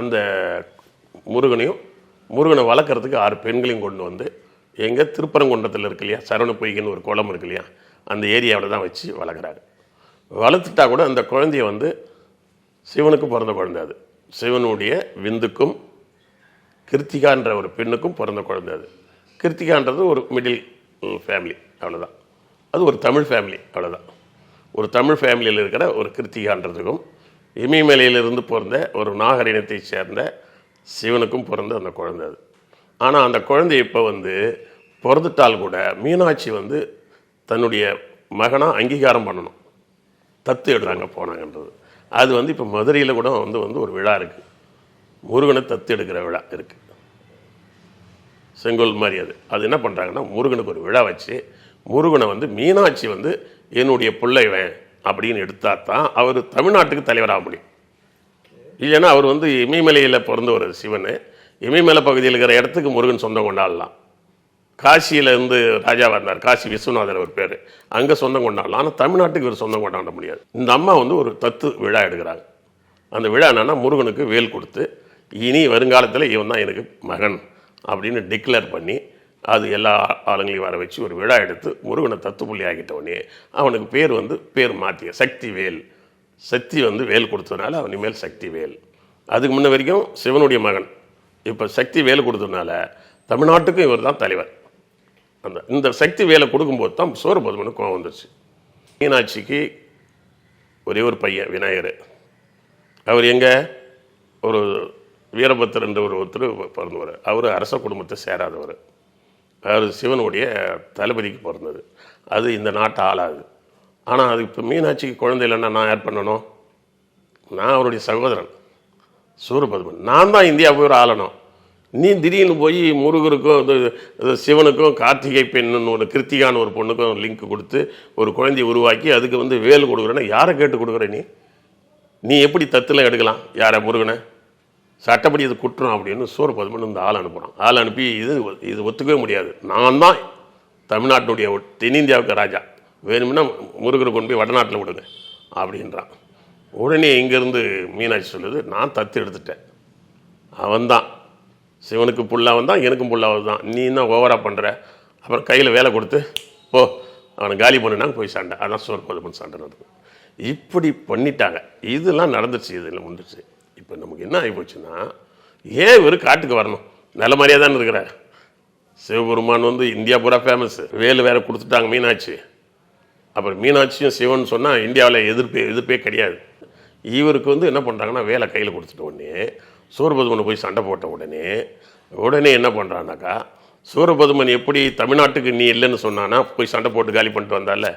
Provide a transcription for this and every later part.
அந்த முருகனையும் முருகனை வளர்க்குறதுக்கு ஆறு பெண்களையும் கொண்டு வந்து எங்கே திருப்பரங்குன்றத்தில் இருக்கு இல்லையா சரவண பொய்கின்னு ஒரு குளம் இருக்கு இல்லையா அந்த ஏரியாவில் தான் வச்சு வளர்க்குறாரு. வளர்த்துட்டா கூட அந்த குழந்தைய வந்து சிவனுக்கு பிறந்த குழந்தை அது. சிவனுடைய விந்துக்கும் கிருத்திகான்ற ஒரு பெண்ணுக்கும் பிறந்த குழந்தை அது. கிருத்திகான்றது ஒரு மிடில் ஃபேமிலி அவ்வளோதான் அது ஒரு தமிழ் ஃபேமிலி அவ்வளோதான் ஒரு தமிழ் ஃபேமிலியில் இருக்கிற ஒரு கிருத்திகான்றதுக்கும் இமயமலையிலிருந்து பிறந்த ஒரு நாகரினத்தை சேர்ந்த சிவனுக்கும் பிறந்த அந்த குழந்தை அது. ஆனால் அந்த குழந்தை இப்போ வந்து பிறந்துட்டால் கூட மீனாட்சி வந்து தன்னுடைய மகனாக அங்கீகாரம் பண்ணணும். தத்து எடுறாங்க போனாங்கன்றது. அது வந்து இப்போ மதுரையில் கூட வந்து வந்து ஒரு விழா இருக்குது முருகனை தத்து எடுக்கிற விழா இருக்குது செங்கோல் மாதிரி அது. அது என்ன பண்ணுறாங்கன்னா முருகனுக்கு ஒரு விழா வச்சு முருகனை வந்து மீனாட்சி வந்து என்னுடைய பிள்ளைவன் அப்படின்னு எடுத்தால் தான் அவர் தமிழ்நாட்டுக்கு தலைவராக முடியும். இல்லைன்னா அவர் வந்து இமயமலையில் பிறந்தவர் சிவன் இமயமலை பகுதியில் இருக்கிற இடத்துக்கு முருகன் சொந்தம் கொண்டாடலாம். காசியிலேருந்து ராஜாவாக இருந்தார் காசி விஸ்வநாதர் ஒரு பேர். அங்கே சொந்தம் கொண்டாடலாம். ஆனால் தமிழ்நாட்டுக்கு இவர் சொந்தம் கொண்டாட முடியாது. இந்த அம்மா வந்து ஒரு தத்து விழா எடுக்கிறாங்க. அந்த விழா என்னன்னா முருகனுக்கு வேல் கொடுத்து இனி வருங்காலத்தில் இவன் தான் எனக்கு மகன் அப்படின்னு டிக்ளேர் பண்ணி அது எல்லா ஆளுங்களையும் வர வச்சு ஒரு விழா எடுத்து முருகனை தத்து புள்ளி உடனே அவனுக்கு பேர் வந்து பேர் மாற்றிய சக்தி வேல். சக்தி வந்து வேல் கொடுத்ததுனால அவன் இனிமேல் சக்தி வேல். அதுக்கு முன்ன வரைக்கும் சிவனுடைய மகன். இப்போ சக்தி வேலை கொடுத்ததுனால தமிழ்நாட்டுக்கும் இவர் தான் தலைவர். அந்த இந்த சக்தி வேலை கொடுக்கும்போது தான் சோரபதுமனு கோவம் வந்துருச்சு. மீனாட்சிக்கு ஒரே ஒரு பையன் விநாயகர். அவர் எங்கே? ஒரு வீரபத்திரன்ற ஒரு ஒருத்தர் பிறந்தவர். அவர் அரச குடும்பத்தை சேராதவர். அவர் சிவனுடைய தளபதிக்கு பிறந்தது அது இந்த நாட்டை ஆளாது ஆனால் அது இப்போ மீனாட்சிக்கு குழந்தை இல்லைன்னா நான் யார் பண்ணணும்? நான் அவருடைய சகோதரன். சூரபதுமன். நான் தான் இந்தியா போய் ஆளணும். நீ திடீர்னு போய் முருகருக்கும் இது சிவனுக்கும் கார்த்திகை பெண்ணுன்னு ஒரு கிருத்திகான்னு ஒரு பொண்ணுக்கும் லிங்க் கொடுத்து ஒரு குழந்தையை உருவாக்கி அதுக்கு வந்து வேல் கொடுக்குறேன்னா யாரை கேட்டு கொடுக்குற நீ? நீ எப்படி தத்துல எடுக்கலாம்? யாரை முருகனை? சட்டப்படி இது குற்றம் அப்படின்னு சூரபதுமன் இந்த ஆள் அனுப்புகிறான் ஆள் அனுப்பி இது இது ஒத்துக்கவே முடியாது. நான் தான் தமிழ்நாட்டினுடைய தென்னிந்தியாவுக்கு ராஜா. வேணும்னா முருகரை கொண்டு போய் வடநாட்டில் விடுங்க அப்படின்றான். உடனே இங்கேருந்து மீனாட்சி சொல்லுது நான் தத்து எடுத்துட்டேன். அவன்தான் சிவனுக்கு புல்லாவன் தான் எனக்கும் புல்லாவது தான் நீ தான் ஓவராக பண்ணுற அப்புறம் கையில் வேலை கொடுத்து போ. அவனை காலி பண்ணினாங்க போய் சண்டை. அதான் சோர்பதுமன் சண்டை நடக்கும் இப்படி பண்ணிட்டாங்க. இதெல்லாம் நடந்துச்சு இதில் முடிஞ்சிச்சு இப்போ நமக்கு என்ன ஆகிப்போச்சுன்னா ஏன் இவர் காட்டுக்கு வரணும்? நல்ல மாதிரியாக தான் இருக்கிறார். சிவபெருமான் வந்து இந்தியா பூரா ஃபேமஸ் வேலு வேற கொடுத்துட்டாங்க மீனாட்சி. அப்புறம் மீனாட்சியும் சிவன் சொன்னால் இந்தியாவில் எதிர்ப்பே எதிர்ப்பே கிடையாது. இவருக்கு வந்து என்ன பண்ணுறாங்கன்னா வேலை கையில் கொடுத்துட்ட உடனே சூரபதுமனை போய் சண்டை போட்ட உடனே உடனே என்ன பண்ணுறான்னாக்கா சூரபதுமன் எப்படி தமிழ்நாட்டுக்கு நீ இல்லைன்னு சொன்னானா போய் சண்டை போட்டு காலி பண்ணிட்டு வந்தால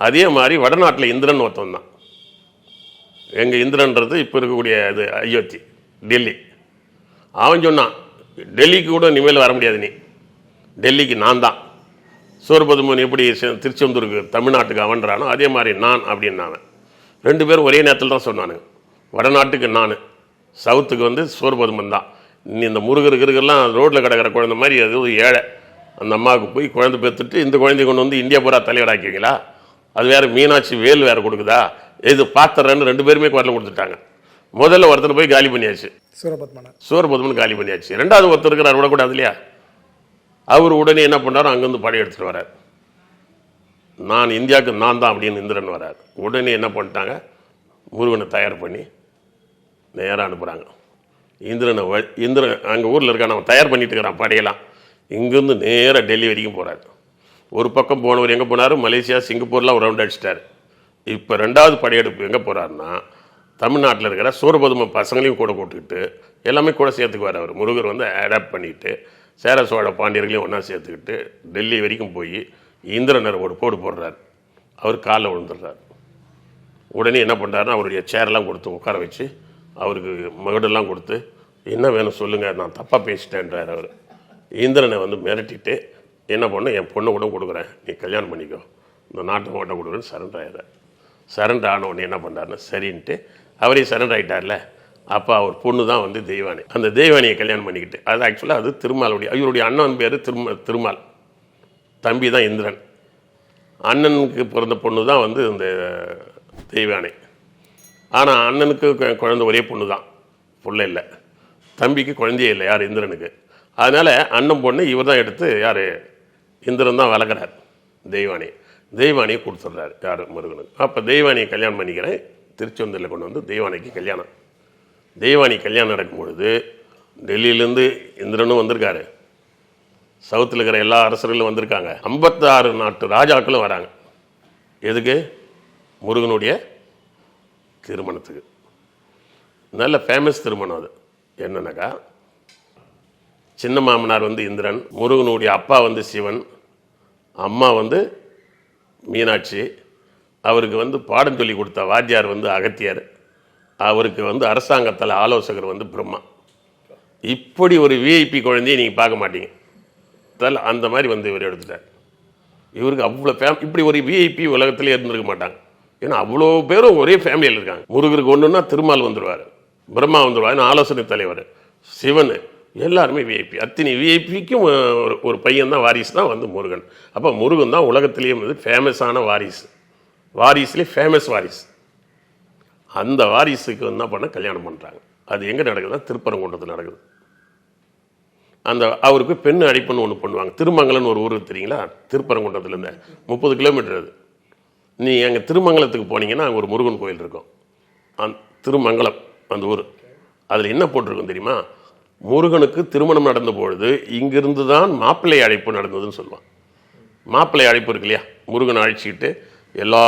அதே மாதிரி வடநாட்டில் இந்திரன் ஒருத்தன் தான். எங்கள் இந்திரன்றது இப்போ இருக்கக்கூடிய இது அயோத்தி டெல்லி. அவன் சொன்னான் டெல்லிக்கு கூட இனிமேல் வர முடியாது நீ. டெல்லிக்கு நான் தான். சூரபதுமன் எப்படி திருச்செந்தூருக்கு தமிழ்நாட்டுக்கு அவன்றானோ அதே மாதிரி நான் அப்படின்னு ரெண்டு பேரும் ஒரே நேரத்தில் தான் சொன்னானுங்க. வடநாட்டுக்கு நான் சவுத்துக்கு வந்து சூரபதுமன் தான். நீ இந்த முருகர் இருக்கெல்லாம் ரோட்டில் கிடக்கிற குழந்தை மாதிரி அது ஒரு ஏழை. அந்த அம்மாவுக்கு போய் குழந்தை பெற்றுட்டு இந்த குழந்தைய கொண்டு வந்து இந்தியா பூரா தலைவராக்கிங்களா அது வேற மீனாட்சி வேல் வேறு கொடுக்குதா? இது பாத்திரன்னு ரெண்டு பேருமே குரல் கொடுத்துட்டாங்க. முதல்ல ஒருத்தர் போய் காலி பண்ணியாச்சு. சூரபத்மனர் சூரபதுமன் காலி பண்ணியாச்சு. ரெண்டாவது ஒருத்தர் இருக்கிறார் விடக்கூடாது இல்லையா? அவர் உடனே என்ன பண்ணாரோ அங்கேருந்து படை எடுத்துட்டு வரார் நான் இந்தியாவுக்கு நான் தான் அப்படின்னு இந்திரன் வரார் உடனே என்ன பண்ணிட்டாங்க? முருகனை தயார் பண்ணி நேராக அனுப்புகிறாங்க இந்திரனை வ இந்திரன் அங்கே ஊரில் இருக்கான் அவன் தயார் பண்ணிட்டு இருக்கிறான் படையெல்லாம். இங்கேருந்து நேராக டெல்லி வரைக்கும் போகிறார் ஒரு பக்கம் போனவர் எங்கே போனார்? மலேசியா சிங்கப்பூர்லாம் ஒரு ரவுண்ட் அடிச்சிட்டார். இப்போ ரெண்டாவது படையெடுப்பு எங்கே போகிறாருன்னா தமிழ்நாட்டில் இருக்கிற சூரபதும பசங்களையும் கூட கூட்டுக்கிட்டு எல்லாமே கூட சேர்த்துக்குவார் அவர். முருகர் வந்து அடாப்ட் பண்ணிட்டு சேர சோழ பாண்டியர்களையும் ஒன்றா சேர்த்துக்கிட்டு டெல்லி வரைக்கும் போய் இந்திரனர் ஒரு போடு போடுறார். அவர் காலில் விழுந்துடுறார். உடனே என்ன பண்ணுறாருன்னா அவருடைய சேரெல்லாம் கொடுத்து உட்கார வச்சு அவருக்கு மகடெல்லாம் கொடுத்து என்ன வேணும் சொல்லுங்கள் நான் தப்பாக பேசிட்டேன்றார் அவர். இந்திரனை வந்து மிரட்டிட்டு என்ன பண்ண என் பொண்ணை கூட கொடுக்குறேன். நீ கல்யாணம் பண்ணிக்கோ. இந்த நாட்டு ஓட்ட கொடுக்குறேன்னு சரண்டர் ஆயிடுறார். சரண்டர் ஆன என்ன பண்ணுறாருன்னா சரின்ட்டு அவரே சரண்டர் ஆகிட்டார்ல அப்போ அவர் பொண்ணு தான் வந்து தெய்வானி அந்த தெய்வானியை கல்யாணம் பண்ணிக்கிட்டு அது ஆக்சுவலாக அது திருமாலுடைய இவருடைய அண்ணன் பேர் திரும திருமால். தம்பி தான் இந்திரன். அண்ணனுக்கு பிறந்த பொண்ணு தான் வந்து இந்த தெய்வானை ஆனால் அண்ணனுக்கு குழந்தை ஒரே பொண்ணு தான். பிள்ளை இல்லை. தம்பிக்கு குழந்தையே இல்லை யார் இந்திரனுக்கு. அதனால் அண்ணன் பொண்ணு இவர் தான் எடுத்து யார் இந்திரன் தான் வளர்க்குறார் தெய்வானை தெய்வானியை கொடுத்துட்றாரு யார்? முருகனுக்கு. அப்போ தெய்வானியை கல்யாணம் பண்ணிக்கிறேன். திருச்செந்தூரில் கொண்டு வந்து தெய்வானிக்கு கல்யாணம். தெய்வானி கல்யாணம் நடக்கும் பொழுது டெல்லியிலேருந்து இந்திரனும் வந்திருக்காரு. சவுத்தில் இருக்கிற எல்லா அரசர்களும் வந்திருக்காங்க. ஐம்பத்தாறு நாட்டு ராஜாக்களும் வராங்க. எதுக்கு? முருகனுடைய திருமணத்துக்கு. நல்ல ஃபேமஸ் திருமணம் அது. என்னன்னாக்கா சின்ன மாமனார் வந்து இந்திரன் முருகனுடைய அப்பா வந்து சிவன் அம்மா வந்து மீனாட்சி அவருக்கு வந்து பாடம் சொல்லி கொடுத்த வாத்தியார் வந்து அகத்தியார். அவருக்கு வந்து அரசாங்கத்தில் ஆலோசகர் வந்து பிரம்மா. இப்படி ஒரு விஐபி குழந்தையை நீங்கள் பார்க்க மாட்டீங்க. தல் அந்த மாதிரி வந்து இவர் எடுத்துட்டார். இவருக்கு அவ்வளோ ஃபேம் இப்படி ஒரு விஐபி உலகத்தில் இருந்திருக்க மாட்டாங்க. ஏன்னா அவ்வளோ பேரும் ஒரே ஃபேமிலியில் இருக்காங்க. முருகருக்கு ஒன்றுன்னா திருமால் வந்துடுவார் பிரம்மா வந்துடுவார் ஆலோசனை தலைவர். சிவன். எல்லாருமே விஐபி அத்தனை விஐபிக்கும் ஒரு ஒரு பையன் தான் வாரிசு தான் வந்து முருகன். அப்போ முருகன் தான் உலகத்திலேயே வந்து ஃபேமஸான வாரிசு. வாரிஸ்லேயே ஃபேமஸ் வாரிசு. அந்த வாரிசுக்கு என்ன பண்ண கல்யாணம் பண்ணுறாங்க அது எங்கே நடக்குதுன்னா திருப்பரங்குன்றத்தில் நடக்குது. அந்த அவருக்கு பெண் அடிப்புன்னு ஒன்று பண்ணுவாங்க. திருமங்கலம்னு ஒரு ஊர் தெரியுங்களா? திருப்பரங்குன்றத்துலேருந்து முப்பது கிலோமீட்டர் அது. நீ எங்கள் திருமங்கலத்துக்கு போனீங்கன்னா அங்கே ஒரு முருகன் கோயில் இருக்கும். அந் திருமங்கலம் அந்த ஊர். அதில் என்ன போட்டிருக்கும் தெரியுமா? முருகனுக்கு திருமணம் நடந்த பொழுது இங்கிருந்து தான் மாப்பிள்ளை அழைப்பு நடந்ததுன்னு சொல்லுவான் மாப்பிள்ளை அழைப்பு இருக்கு இல்லையா? முருகன் அழைச்சிக்கிட்டு எல்லா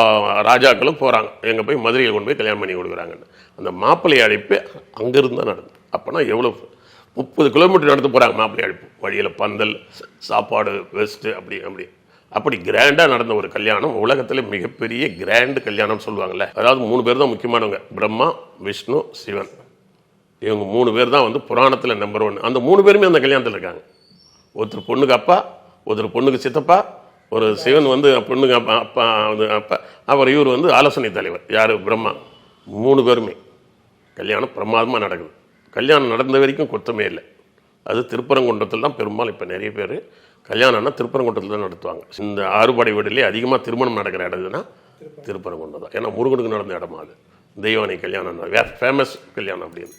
ராஜாக்களும் போகிறாங்க எங்கே போய்? மதுரையில் கொண்டு போய் கல்யாணம் பண்ணி கொடுக்குறாங்கன்னு. அந்த மாப்பிள்ளை அழைப்பு அங்கேருந்து தான் நடந்தது. அப்போனா எவ்வளோ முப்பது கிலோமீட்டர் நடந்து போகிறாங்க மாப்பிள்ளை அழைப்பு. வழியில் பந்தல் சாப்பாடு வெஸ்ட்டு அப்படி அப்படி. அப்படி கிராண்டாக நடந்த ஒரு கல்யாணம் உலகத்தில் மிகப்பெரிய கிராண்டு கல்யாணம் சொல்லுவாங்கல்ல. அதாவது மூணு பேர் தான் முக்கியமானவங்க. பிரம்மா விஷ்ணு சிவன். இவங்க மூணு பேர் தான் வந்து புராணத்தில் நம்பர் ஒன் அந்த மூணு பேருமே அந்த கல்யாணத்தில் இருக்காங்க. ஒருத்தர் பொண்ணுக்கு அப்பா ஒருத்தர் பொண்ணுக்கு சித்தப்பா ஒரு சிவன் வந்து பொண்ணுக்கு அப்பா அப்பா வந்து அப்பா அவர் இவர் வந்து ஆலோசனை தலைவர் யார்? பிரம்மா. மூணு பேருமே. கல்யாணம் பிரமாதமாக நடக்குது. கல்யாணம் நடந்த வரைக்கும் குற்றமே இல்லை. அது திருப்பரங்குன்றத்தில் தான் பெரும்பாலும் இப்போ நிறைய பேர் கல்யாணம்னா திருப்பரங்குன்றத்தில் தான் நடத்துவாங்க. இந்த ஆறுபடை வீடுலேயே அதிகமாக திருமணம் நடக்கிற இடம்னா திருப்பரங்குன்றம் தான். ஏன்னா முருகனுக்கு நடந்த இடமா அது. தெய்வானை கல்யாணம் ஃபேமஸ் கல்யாணம் அப்படின்னு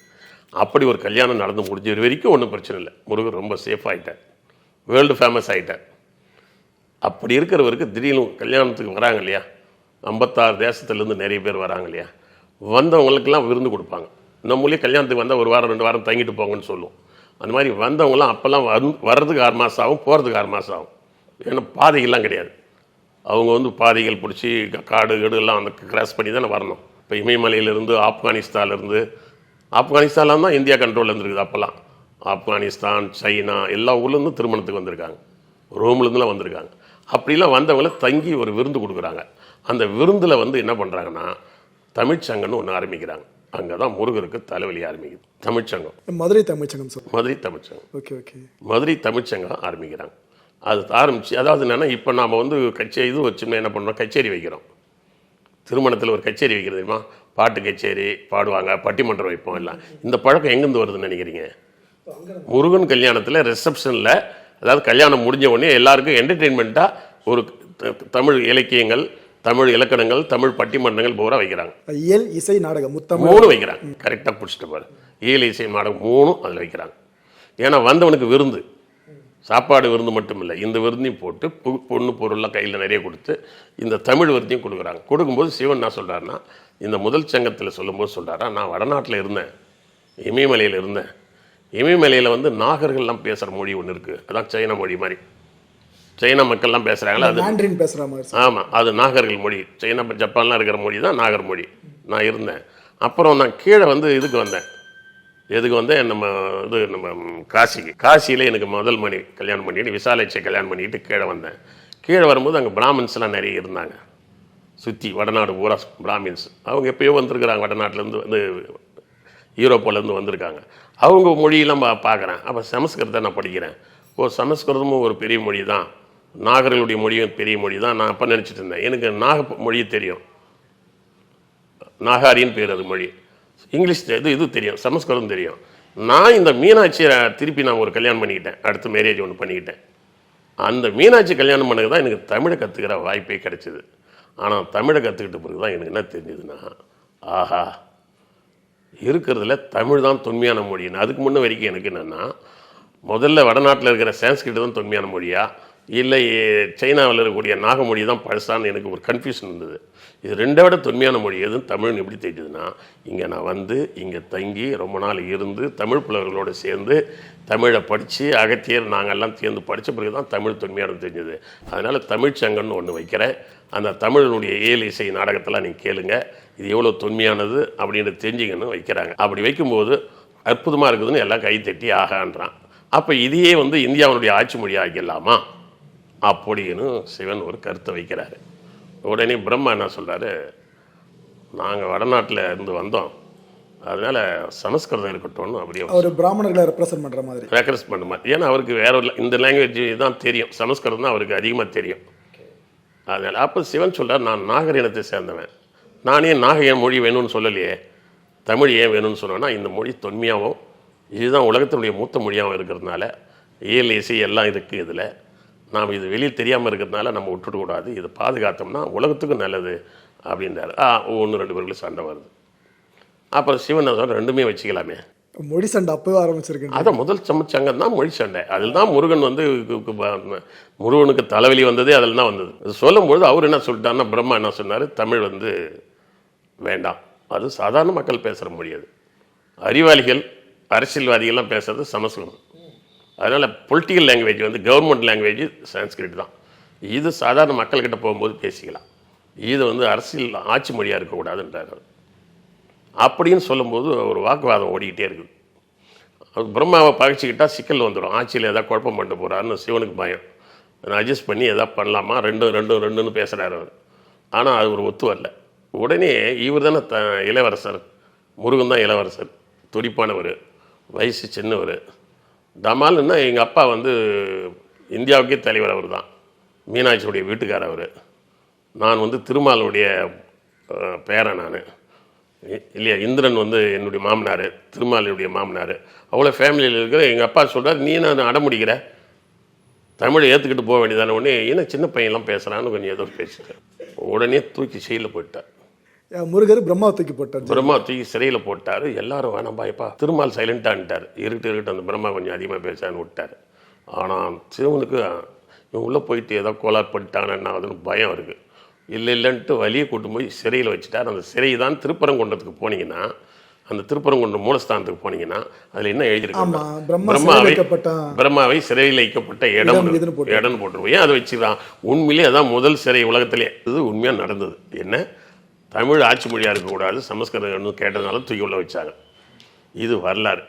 அப்படி ஒரு கல்யாணம் நடந்து முடிஞ்ச வரைக்கும் ஒன்றும் பிரச்சனை இல்லை. முருகன் ரொம்ப சேஃப் ஆகிட்டார் வேர்ல்டு ஃபேமஸ் ஆகிட்டார் அப்படி இருக்கிறவருக்கு திடீர்னு கல்யாணத்துக்கு வராங்க இல்லையா? ஐம்பத்தாறு தேசத்துலேருந்து நிறைய பேர் வராங்க இல்லையா? வந்தவங்களுக்கெல்லாம் விருந்து கொடுப்பாங்க. நம்மளே கல்யாணத்துக்கு வந்தால் ஒரு வாரம் ரெண்டு வாரம் தங்கிட்டு போங்கன்னு சொல்லுவோம் அந்த மாதிரி வந்தவங்களாம் அப்போல்லாம் வந் வர்றதுக்கு ஆறு மாதம் ஆகும் போகிறதுக்கு ஆறு மாதம் ஆகும். ஏன்னா பாதைகள்லாம் கிடையாது. அவங்க வந்து பாதைகள் பிடிச்சி காடு கீடு எல்லாம் அந்த கிராஸ் பண்ணி தானே வரணும். இப்போ இமயமலையிலேருந்து ஆப்கானிஸ்தான்லேருந்து ஆப்கானிஸ்தான்லாம் தான் இந்தியா கண்ட்ரோலில் இருந்திருக்குது அப்போல்லாம். ஆப்கானிஸ்தான் சைனா எல்லா ஊர்லேருந்து திருமணத்துக்கு வந்திருக்காங்க. ரோம்லேருந்துலாம் வந்திருக்காங்க. அப்படிலாம் வந்தவங்கள தங்கி ஒரு விருந்து கொடுக்குறாங்க. அந்த விருந்தில் வந்து என்ன பண்ணுறாங்கன்னா தமிழ்ச்சங்கம்னு ஒன்று ஆரம்பிக்கிறாங்க. அங்கே தான் முருகருக்கு தலைவலி ஆரம்பிக்குது. தமிழ்ச்சங்கம் மதுரை தமிழ்ச்சங்கம் சார் மதுரை தமிழ்ச்சங்கம் ஓகே ஓகே. மதுரை தமிழ்ச்சங்கம் ஆரம்பிக்கிறாங்க. அது ஆரம்பித்து அதாவது என்னென்னா இப்போ நாம் வந்து கச்சேரி இது வச்சுன்னா என்ன பண்ணுறோம் கச்சேரி வைக்கிறோம். திருமணத்தில் ஒரு கச்சேரி வைக்கிறது தெரியுமா? பாட்டு கச்சேரி பாடுவாங்க பட்டிமன்றம் வைப்போம் எல்லாம். இந்த பழக்கம் எங்கேருந்து வருதுன்னு நினைக்கிறீங்க? முருகன் கல்யாணத்தில் ரிசப்ஷனில் அதாவது கல்யாணம் முடிஞ்ச உடனே எல்லாருக்கும் என்டர்டெயின்மெண்ட்டாக ஒரு த- தமிழ் இலக்கியங்கள் தமிழ் இலக்கணங்கள் தமிழ் பட்டிமன்றங்கள் பூரா வைக்கிறாங்க. இயல் இசை நாடகம் முத்தமிழ். மூணு வைக்கிறாங்க. கரெக்டாக பிடிச்சிட்டு பாரு. ஈழ இசை நாடகம் மூணும் அதில் வைக்கிறாங்க. ஏன்னா வந்தவனுக்கு விருந்து. சாப்பாடு விருந்து மட்டும் இல்லை இந்த விருந்தையும் போட்டு பு- பொண்ணு பொருள்லாம் கையில் நிறைய கொடுத்து இந்த தமிழ் விருந்தையும் கொடுக்குறாங்க. கொடுக்கும்போது சிவன் என்ன சொல்கிறாருன்னா இந்த முதல் சங்கத்தில் சொல்லும்போது சொல்கிறாரா நான் வடநாட்டில் இருந்தேன் இமயமலையில் இருந்தேன். இமயமலையில் வந்து நாகர்கள்லாம் பேசுகிற மொழி ஒன்று இருக்குது அதான் சைனா மொழி மாதிரி. சைனா மக்கள்லாம் பேசுகிறாங்களா அது பேசுற மாதிரி. ஆமாம் அது நாகர்கள் மொழி. சைனா ஜப்பான்லாம் இருக்கிற மொழி தான் நாகர் மொழி. நான் இருந்தேன். அப்புறம் நான் கீழே வந்து இதுக்கு வந்தேன். எதுக்கு வந்தேன் நம்ம இது நம்ம காசிக்கு. காசியில் எனக்கு முதல் மணி கல்யாணம் பண்ணிட்டு விசாலாட்சியை கல்யாணம் பண்ணிட்டு கீழே வந்தேன். கீழே வரும்போது அங்கே பிராமின்ஸ்லாம் நிறைய இருந்தாங்க. சுற்றி வடநாடு பூரா பிராமின்ஸ். அவங்க எப்பயோ வந்திருக்கிறாங்க வடநாட்டிலேருந்து வந்து யூரோப்பிலேருந்து வந்திருக்காங்க. அவங்க மொழியெல்லாம் பா பார்க்குறேன். அப்போ சமஸ்கிருதத்தை நான் படிக்கிறேன். ஓ சமஸ்கிருதமும் ஒரு பெரிய மொழி தான் நாகர்களுடைய மொழியும் பெரிய மொழி தான் நான் அப்போ நினச்சிட்டு இருந்தேன். எனக்கு நாக மொழி தெரியும். நாகாரின்னு பேர் அது மொழி. இங்கிலீஷ் இது இது தெரியும். சமஸ்கிருதம் தெரியும். நான் இந்த மீனாட்சியை திருப்பி நான் ஒரு கல்யாணம் பண்ணிக்கிட்டேன். அடுத்து மேரேஜ் ஒன்று பண்ணிக்கிட்டேன். அந்த மீனாட்சி கல்யாணம் பண்ணது தான் எனக்கு தமிழை கற்றுக்கிற வாய்ப்பே கிடைச்சிது. ஆனால் தமிழை கற்றுக்கிட்ட பிறகு தான் எனக்கு என்ன தெரிஞ்சதுன்னா ஆஹா இருக்கிறதுல தமிழ் தான் தொன்மையான மொழின்னு அதுக்கு முன்ன வரைக்கும் எனக்கு என்னென்னா முதல்ல வடநாட்டில் இருக்கிற சான்ஸ்கிரிட் தான் தொன்மையான மொழியா? இல்லை சைனாவில் இருக்கக்கூடிய நாகமொழி தான் பழசான்னு எனக்கு ஒரு கன்ஃபியூஷன் இருந்தது. இது ரெண்டை விட தொன்மையான மொழி. எதுவும் தமிழ்னு எப்படி தெரியுதுன்னா இங்கே நான் வந்து இங்கே தங்கி ரொம்ப நாள் இருந்து தமிழ் புலவர்களோடு சேர்ந்து தமிழை படித்து அகத்தியர் நாங்கள்லாம் சேர்ந்து படித்த பிறகு தான் தமிழ் தொன்மையானது தெரிஞ்சது. அதனால் தமிழ்ச்சங்கம்னு ஒன்று வைக்கிறேன். அந்த தமிழனுடைய ஏழு இசை நாடகத்தெல்லாம் நீங்கள் கேளுங்க. இது எவ்வளோ தொன்மையானது அப்படின்னு தெரிஞ்சுங்கன்னு வைக்கிறாங்க. அப்படி வைக்கும்போது அற்புதமாக இருக்குதுன்னு எல்லாம் கை தட்டி ஆகான்றான். அப்போ இதையே வந்து இந்தியாவுடைய ஆட்சி மொழி ஆக்கிடலாமா அப்படின்னு சிவன் ஒரு கருத்தை வைக்கிறாரு. உடனே பிரம்மா என்ன சொல்றாரு? நாங்கள் வடநாட்டில் இருந்து வந்தோம். அதனால் சமஸ்கிருதம் இருக்கட்டும்னு அப்படியே அவர் பிராமணர்களை ரெப்ரசன்ட் பண்ற மாதிரி. ரெக்கரஸ் பண்ண மாதிரி. ஏன்னா அவருக்கு வேற ஒரு இந்த லாங்குவேஜ் தான் தெரியும். சமஸ்கிருதம் தான் அவருக்கு அதிகமாக தெரியும். அதனால் அப்போ சிவன் சொல்றார் நான் நாகர் இனத்தை சேர்ந்தவன். நானே நாக என் மொழி வேணும்னு சொல்லலையே. தமிழ் ஏன் வேணும்னு சொன்னேன்னா இந்த மொழி தொன்மையாகவும் இதுதான் உலகத்தினுடைய மூத்த மொழியாகவும் இருக்கிறதுனால இயல் இசை எல்லாம் இருக்குது இதில். நாம் இது வெளியில் தெரியாமல் இருக்கிறதுனால நம்ம விட்டுடக்கூடாது இதை பாதுகாத்தோம்னா உலகத்துக்கும் நல்லது அப்படின்றாரு. ஆ ஒன்று ரெண்டு பேருக்குள்ள சண்டை வருது. அப்புறம் சிவன் சொல்றார், ரெண்டுமே வச்சுக்கலாமே. மொழி சண்டை அப்பவே ஆரம்பிச்சிருக்கு அதை முதல் சமைச்சங்கம் தான் மொழி சண்டை. அதில் தான் முருகன் வந்து முருகனுக்கு தலைவலி வந்ததே அதில் தான் வந்தது. சொல்லும்பொழுது அவர் என்ன சொல்லிட்டாருன்னா பிரம்மா என்ன சொன்னார்? தமிழ் வந்து வேண்டாம். அது சாதாரண மக்கள் பேசுகிற மொழி அது. அறிவாளிகள் அரசியல்வாதிகள்லாம் பேசுறது சமஸ்கிருதம். அதனால் பொலிட்டிக்கல் லாங்குவேஜ் வந்து கவர்மெண்ட் லாங்குவேஜ் சான்ஸ்கிரிட் தான். இது சாதாரண மக்கள்கிட்ட போகும்போது பேசிக்கலாம். இது வந்து அரசியல் ஆட்சி மொழியாக இருக்கக்கூடாதுன்றார் அவர். அப்படின்னு சொல்லும்போது ஒரு வாக்குவாதம் ஓடிக்கிட்டே இருக்குது. அது பிரம்மாவை பகிச்சிக்கிட்டால் சிக்கல் வந்துடும் ஆட்சியில் எதாவது குழப்பம் பண்ணிட்டு போகிறாருன்னு சிவனுக்கு பயம். நான் அட்ஜஸ்ட் பண்ணி எதாவது பண்ணலாமா? ரெண்டும் ரெண்டும் ரெண்டுன்னு பேசுகிறாரு அவர். ஆனால் அது ஒரு ஒத்து வரல. உடனே இவர் தானே த இளவரசர். முருகன் தான் இளவரசர். துடிப்பானவர். வயசு சின்னவர். தமால்னா எங்கள் அப்பா வந்து இந்தியாவுக்கே தலைவர் அவர் தான் மீனாட்சியுடைய வீட்டுக்காரர் அவர். நான் வந்து திருமாலுடைய பேரன் நான். இல்லையா இந்திரன் வந்து என்னுடைய மாமனார் திருமாலினுடைய மாமனார். அவ்வளோ ஃபேமிலியில் இருக்கிற எங்கள் அப்பா சொல்கிறார் நீ நான் அடமுடிக்கிற? தமிழை ஏற்றுக்கிட்டு போக வேண்டியதானே உடனே என்ன சின்ன பையன்லாம் பேசுகிறான்னு கொஞ்சம் ஏதோ பேசிட்டேன் உடனே தூக்கி செயலில் போயிட்டேன் முருகர் பிரம்மா தூக்கி போட்டார். பிரம்மா தூக்கி சிறையில் போட்டார். எல்லாரும் வேணாம் பாய்ப்பா திருமால் சைலண்டான்ட்டார் இருட்டு இருட்டு அந்த பிரம்மா கொஞ்சம் அதிகமாக பேசான்னு விட்டார். ஆனால் சிவனுக்கு இவன் உள்ளே போயிட்டு ஏதோ கோளாறு பண்ணிட்டாங்கன்னா அதுன்னு பயம் இருக்குது இல்லை இல்லைன்ட்டு வழியை கூட்டு போய் சிறையில் வச்சுட்டார். அந்த சிறை தான் திருப்பரங்குன்றத்துக்கு போனீங்கன்னா அந்த திருப்பரங்குன்றம் மூலஸ்தானத்துக்கு போனீங்கன்னா அதில் என்ன எழுதியிருக்காங்க? ஆமா, பிரம்மா சிறையில் வைக்கப்பட்ட- பிரம்மாவை சிறையில் வைக்கப்பட்ட இடம் இடம் இதுன்னு போட்டு. இடம் போட்டுருவோம் ஏன் அதை வச்சுக்கிறான்? உண்மையிலேயே அதான் முதல் சிறை உலகத்திலே. இது உண்மையாக நடந்தது. என்ன? தமிழ் ஆட்சி மொழியாக இருக்கக்கூடாது சமஸ்கிருதம் கேட்டதுனால தூக்கி உள்ள வச்சாங்க. இது வரலாறு.